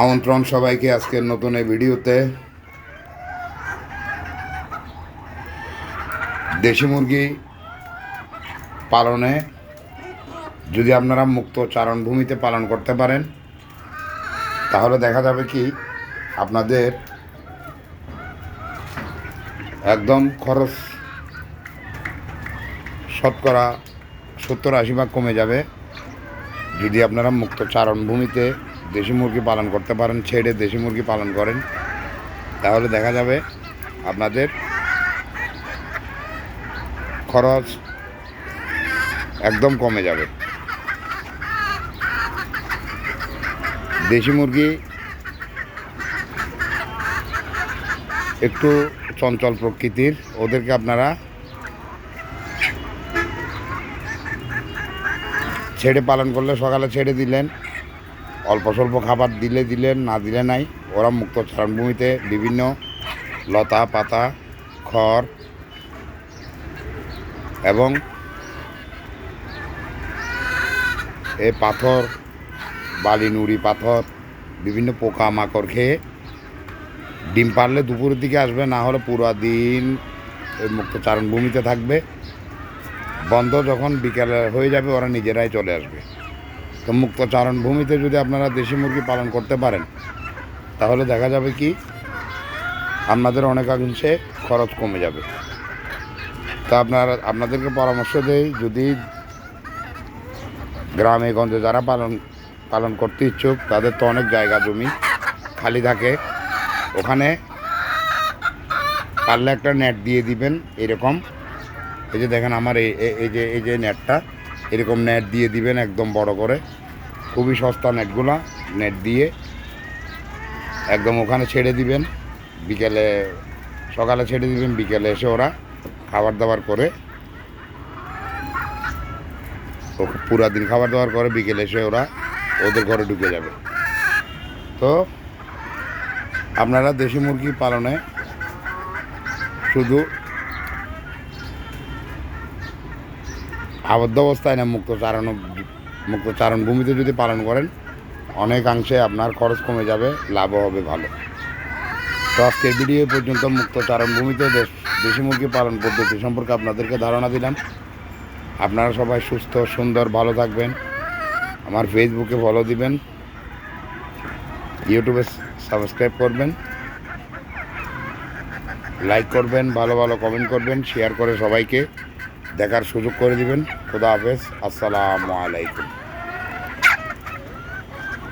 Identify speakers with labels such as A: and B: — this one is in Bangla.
A: আমন্ত্রণ সবাইকে আজকের নতুন এই ভিডিওতে। দেশি মুরগি পালনে যদি আপনারা মুক্ত চারণভূমিতে পালন করতে পারেন, তাহলে দেখা যাবে কি, আপনাদের একদম খরচ শতকরা সত্তর আশি ভাগ কমে যাবে। যদি আপনারা মুক্ত চারণভূমিতে দেশি মুরগি পালন করতে পারেন, ছেড়ে দেশি মুরগি পালন করেন। তাহলে দেখা যাবে আপনাদের খরচ একদম কমে যাবে। দেশি মুরগি একটু চঞ্চল প্রকৃতির, ওদেরকে আপনারা ছেড়ে পালন করলে সকালে ছেড়ে দিলেন অল্প স্বল্প খাবার দিলে দিলেন না দিলে নাই। ওরা মুক্ত চারণভূমিতে বিভিন্ন লতা, পাতা, খড় এবং এ পাথর, বালি, নুড়ি পাথর, বিভিন্ন পোকা মাকড় খেয়ে ডিম পারলে দুপুরের দিকে আসবে, না হলে পুরো দিন মুক্ত চারণভূমিতে থাকবে। বন্ধ যখন বিকেলে হয়ে যাবে, ওরা নিজেরাই চলে আসবে। তো মুক্ত চারণভূমিতে যদি আপনারা দেশি মুরগি পালন করতে পারেন, তাহলে দেখা যাবে কি, আপনাদের অনেকাংশে খরচ কমে যাবে। তা আপনারা, আপনাদেরকে পরামর্শ দেই, যদি গ্রামে, গঞ্জে যারা পালন পালন করতে ইচ্ছুক, তাদের তো অনেক জায়গা জমি খালি থাকে। ওখানে পারলে একটা নেট দিয়ে দিবেন, এরকম। এই যে দেখেন আমার এই যে এই যে নেটটা এরকম নেট দিয়ে দিবেন একদম বড় করে। খুবই সস্তা নেটগুলা নেট দিয়ে। একদম ওখানে ছেড়ে দিবেন। বিকেলে, সকালে ছেড়ে দিবেন, বিকেলে এসে ওরা খাবার দাবার করে পুরা দিন খাবার দাবার করে, বিকেলে এসে ওরা ওদের ঘরে ঢুকে যাবে। তো, আপনারা দেশি মুরগি পালনে শুধু আবদ্ধ অবস্থায় না মুক্ত চারণ মুক্ত চারণ ভূমিতে যদি পালন করেন, অনেকাংশে আপনার খরচ কমে যাবে, লাভও হবে ভালো। তো আজকের ভিডিও পর্যন্ত মুক্ত চারণ ভূমিতে দেশ দেশি মুরগি পালন পদ্ধতি সম্পর্কে আপনাদেরকে ধারণা দিলাম। আপনারা সবাই সুস্থ, সুন্দর, ভালো থাকবেন। আমার ফেসবুকে ফলো দিবেন। ইউটিউবে সাবস্ক্রাইব করবেন। লাইক করবেন, ভালো ভালো কমেন্ট করবেন শেয়ার করে সবাইকে। দেখার সুযোগ করে দিবেন। খুদা হাফেজ। আসসালামু আলাইকুম।